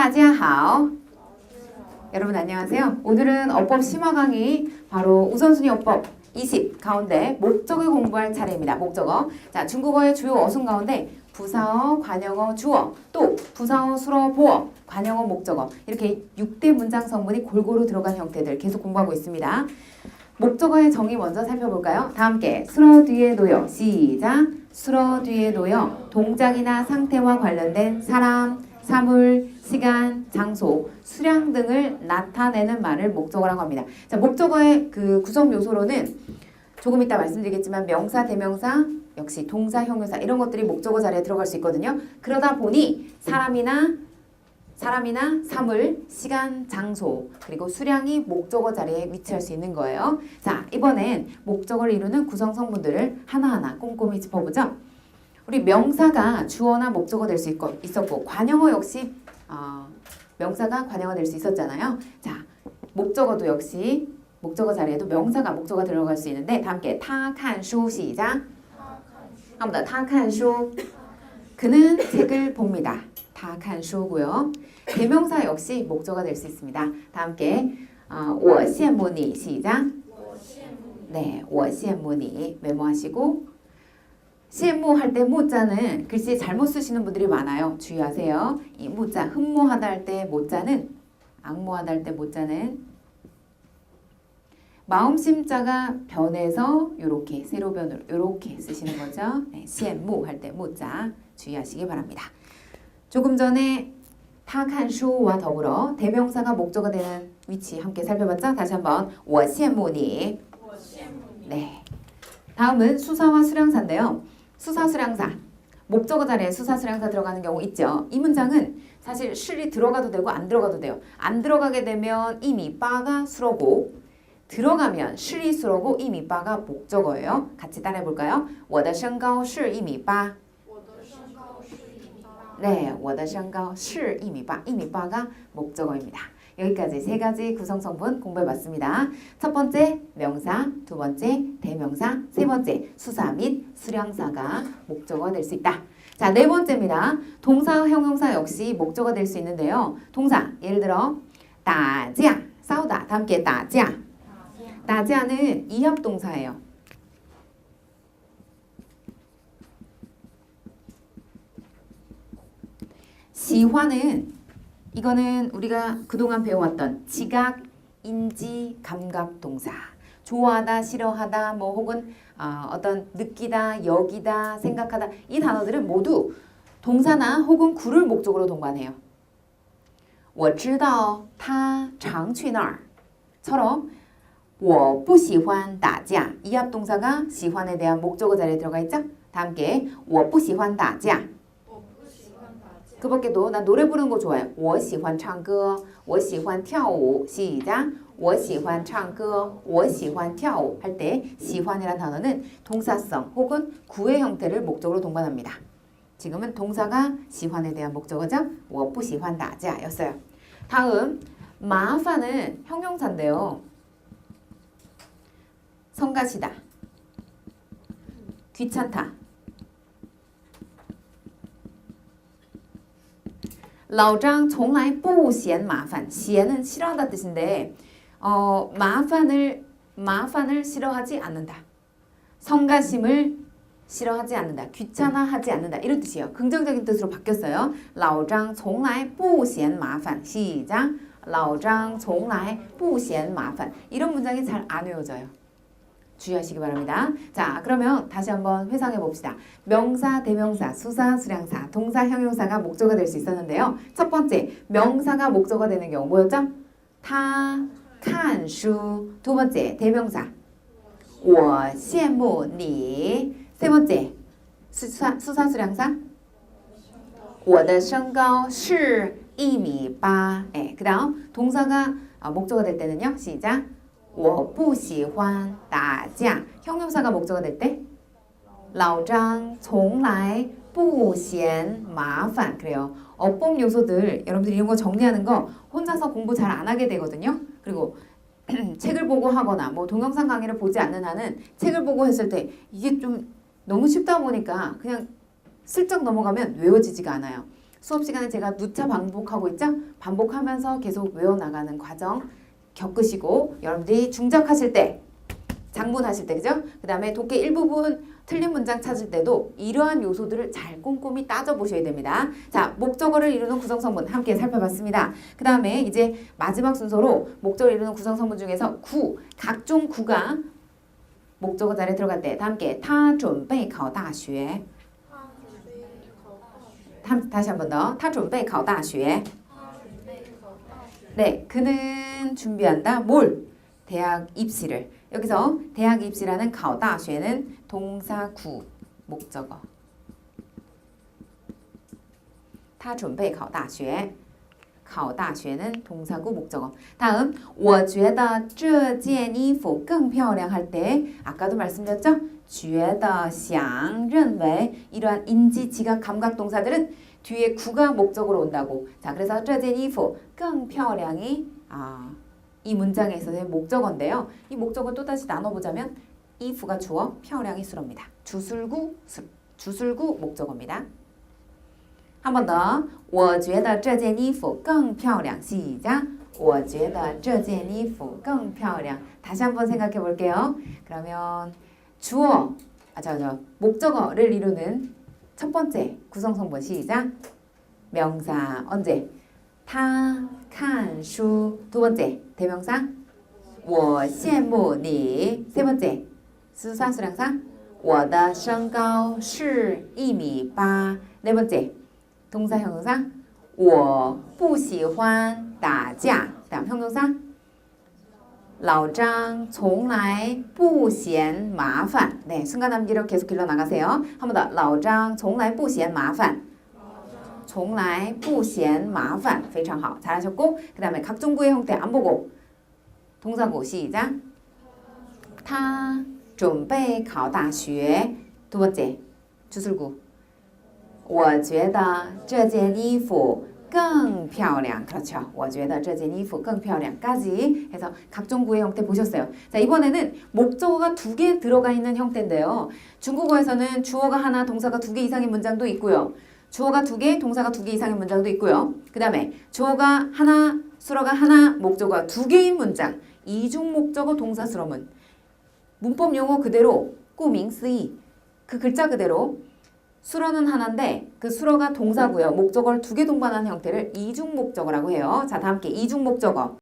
大家好. 여러분 안녕하세요. 오늘은 어법 심화 강의 바로 우선순위 어법 20 가운데 목적을 공부할 차례입니다. 목적어. 자, 중국어의 주요 어순 가운데 부사어, 관형어, 주어, 또 부사어, 수어, 보어, 관형어, 목적어 이렇게 6대 문장 성분이 골고루 들어간 형태들 계속 공부하고 있습니다. 목적어의 정의 먼저 살펴볼까요? 다 함께 수어 뒤에 놓여 시작 수어 뒤에 놓여 동작이나 상태와 관련된 사람, 사물, 시간, 장소, 수량 등을 나타내는 말을 목적어라고 합니다. 자, 목적어의 그 구성 요소로는 조금 이따 말씀드리겠지만 명사, 대명사, 역시 동사, 형용사 이런 것들이 목적어 자리에 들어갈 수 있거든요. 그러다 보니 사람이나 사람이나 사물, 시간, 장소, 그리고 수량이 목적어 자리에 위치할 수 있는 거예요. 자, 이번엔 목적어를 이루는 구성 성분들을 하나하나 꼼꼼히 짚어보죠. 우리 명사가 주어나 목적어 될 수 있었고, 관형어 역시 어, 명사가 관형어 될 수 있었잖아요. 자, 목적어도 역시 목적어 자리에도 명사가 목적어 들어갈 수 있는데 다 함께 他看书 시작. 한번 더, 他看书. 그는 책을 봅니다. 他看书고요. 대명사 역시 목적어가 될 수 있습니다. 다 함께 어, 我羡慕你 시작. 네, 我羡慕你 메모하시고 시무할 때 모자는 글씨 잘못 쓰시는 분들이 많아요. 주의하세요. 이 모자 흠모하다 할 때 모자는 악모하다 할 때 모자는 마음 심자가 변해서 이렇게 세로 변으로 이렇게 쓰시는 거죠. 네, 시무 할때 모자 주의하시기 바랍니다. 조금 전에 타칸슈와 더불어 대명사가 목적어 되는 위치 함께 살펴봤죠? 다시 한번 워시엠모니 네. 다음은 수사와 수량사인데요. 수사 수량사. 목적어 자리에 수사 수량사 들어가는 경우 있죠. 이 문장은 사실 실이 들어가도 되고 안 들어가도 돼요. 안 들어가게 되면 이미 빠가 수로고 들어가면 실이 수로고 이미 빠가 목적어예요. 같이 따라해 볼까요? 我的身高是一米八. 네, 我的身高是一米八. 1m8가 목적어입니다. 여기까지 세 가지 구성 성분 공부해봤습니다. 첫 번째 명사, 두 번째 대명사, 세 번째 수사 및 수령사가 목적어 될수 있다. 자, 네 번째입니다. 동사, 형용사 역시 목적어 될수 있는데요. 동사, 예를 들어 따지야, 싸우다, 함께 따지야. 따지야는 이합동사예요. 시화는 이거는 우리가 그동안 배워왔던 지각, 인지, 감각 동사. 좋아하다, 싫어하다, 뭐 혹은 어, 어떤 느끼다, 여기다, 생각하다 이 단어들은 모두 동사나 혹은 구를 목적으로 동반해요. 我知道他常去那儿. 처럼 我不喜欢打架. 이합 동사가 시환에 대한 목적어 자리에 들어가 있죠? 다 함께 我不喜欢打架. 그 밖에도 나 노래 부르는 거 좋아해. 我喜欢唱歌,我喜欢跳舞. 시작. 我喜欢唱歌,我喜欢跳舞. 할 때 시환이라는 단어는 동사성 혹은 구의 형태를 목적으로 동반합니다. 지금은 동사가 시환에 대한 목적어죠. 我不喜欢打架 였어요. 다음 마파는 형용사인데요. 성가시다. 귀찮다. 老张从来不嫌麻烦. 嫌은 싫어한다 뜻인데 어, 마판을 마판을 싫어하지 않는다. 성가심을 싫어하지 않는다. 귀찮아하지 않는다. 이런 뜻이에요. 긍정적인 뜻으로 바뀌었어요. 老张从来不嫌麻烦. 시작. 老张从来不嫌麻烦. 이런 문장이 잘 안 외워져요. 주의하시기 바랍니다. 자, 그러면 다시 한번 회상해 봅시다. 명사, 대명사, 수사, 수량사, 동사, 형용사가 목적어가 될 수 있었는데요. 첫 번째, 명사가 목적어가 되는 경우 뭐였죠? 타, 칸, 슈. 두 번째, 대명사. 我羡慕你. 세 번째, 수사, 수사 수량사. 我的身高是一米八. 예, 그다음 동사가 어, 목적어 될 때는요. 시작. 我不喜欢打架. 형용사가 목적어 될 때, 老张从来不嫌麻烦. 그래요. 어법 요소들 여러분들이 이런 거 정리하는 거 혼자서 공부 잘 안 하게 되거든요. 그리고 책을 보고 하거나 뭐 동영상 강의를 보지 않는 한은 책을 보고 했을 때 이게 좀 너무 쉽다 보니까 그냥 슬쩍 넘어가면 외워지지가 않아요. 수업 시간에 제가 누차 반복하고 있죠? 반복하면서 계속 외워나가는 과정 겪으시고 여러분들이 중작하실 때 장문하실 때 그죠? 그 다음에 독해 일부분 틀린 문장 찾을 때도 이러한 요소들을 잘 꼼꼼히 따져보셔야 됩니다. 자, 목적어를 이루는 구성성분 함께 살펴봤습니다. 그 다음에 이제 마지막 순서로 목적어를 이루는 구성성분 중에서 구, 각종 구가 목적어 자리에 들어갈 때 다 함께 他准备考大学 다- 다시 한 번 더. 他准备考大学 네, 그는 준비한다. 뭘? 대학 입시를. 여기서 대학 입시라는 考大学는 동사 구 목적어. 他准备考大学.考大学는 동사구 목적어. 다음 我觉得这件衣服更漂亮 할 때 아까도 말씀드렸죠? 觉得想认为이러한 인지 지각 감각 동사들은 뒤에 구가 목적으로 온다고. 자, 그래서 这件衣服更漂亮이 아, 이 문장에 있어서의 목적어인데요. 이 목적어 또 다시 나눠 보자면 이프가 주어, 漂亮이 수로입니다. 주술구 수, 주술구 목적어입니다. 한 번 더. 我觉得这件衣服更漂亮. 시작. 我觉得这件衣服更漂亮. 다시 한번 생각해 볼게요. 그러면 주어, 아, 저, 저, 목적어를 이루는 첫 번째 구성성분 시작. 명사 언제? 他看书. 두 번째 대명사. 我羡慕你. 세 번째 수사 수량사. 我的身高是一米八. 네 번째 동사 형용사. 我不喜欢打架. 다음 형용사. 老张从来不嫌麻烦. 네, 순간 암기력 계속 길러 나가세요. 한 번 더. 老张从来不嫌麻烦.从来不嫌麻烦. 非常好. 잘하셨고. 그다음에 각종 구의 형태 안 보고 동사구 시작. 他准备考大学. 두 번째 주술구. 我觉得这件衣服 更漂亮. 그렇죠. 我觉得这件衣服更漂亮. 까지 해서 각종 구의 형태 보셨어요. 자, 이번에는 목적어가 두 개 들어가 있는 형태인데요. 중국어에서는 주어가 하나, 동사가 두 개 이상의 문장도 있고요. 주어가 두 개, 동사가 두 개 이상의 문장도 있고요. 그 다음에 주어가 하나, 수어가 하나, 목적어가 두 개인 문장. 이중 목적어 동사 수로문. 문법 용어 그대로 꾸밍쓰이 그 글자 그대로 수어는 하나인데 그 수어가 동사고요. 목적어를 두 개 동반한 형태를 이중 목적어라고 해요. 자, 다 함께 이중 목적어.